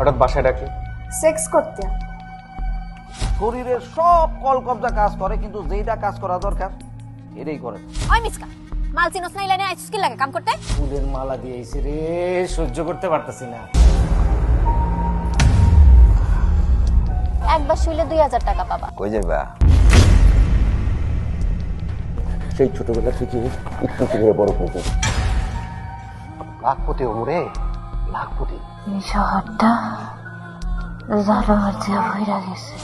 হঠাৎ বাসায় ডাকলি? সেক্স করতে। শরীরের সব কলকবজা কাজ করে কিন্তু যেইটা কাজ করা দরকার এটাই করে। না। ওই মিসকা মাল চিনস না ইলানে আইসিস কি লাগে কাম করতে? ফুলের মালা দিয়েছি রে সহ্য করতে পারতেছি না। একবার শুইলে দুই হাজার টাকা পাবা। কই যাইবা? সেই ছোটবেলা থেকে একটু করে বড় হয়েছে লাখপতি ওমরে লাখপতি এই শহরটা জানোয়ার যে গেছে।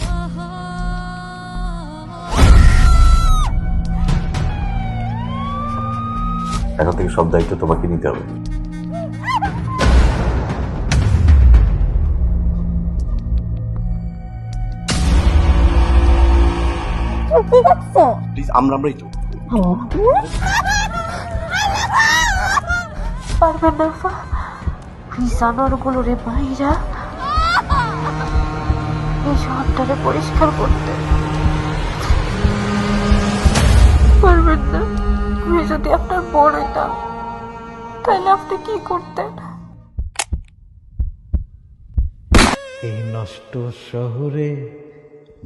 এখন থেকে সব দায়িত্ব তোমাকে নিতে হবে। প্লিজ আমরা আমরাই তো। পারবেন না এই জানোয়ারগুলো রে ভাইরা। এই শহরটারে পরিষ্কার করতে। পারবেন না। আমি যদি আপনার বড় হইতাম তাহলে আপনি কি করতেন? এই নষ্ট শহরে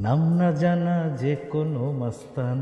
নাম না জানা যে কোনো মাস্তান।